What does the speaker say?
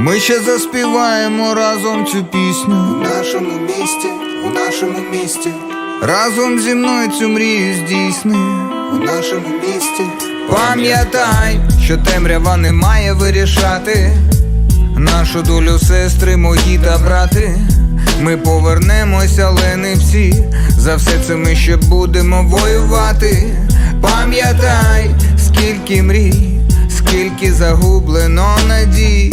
Ми ще заспіваємо разом цю пісню. У нашому місті, у нашому місті, Разом зі мною цю мрію здійсни. у нашому місті, Пам'ятай, що темрява не має вирішати нашу долю сестри, мої та брати. Ми повернемося, але не всі. За все це ми ще будемо воювати. Пам'ятай, скільки мрій, скільки загублено надій.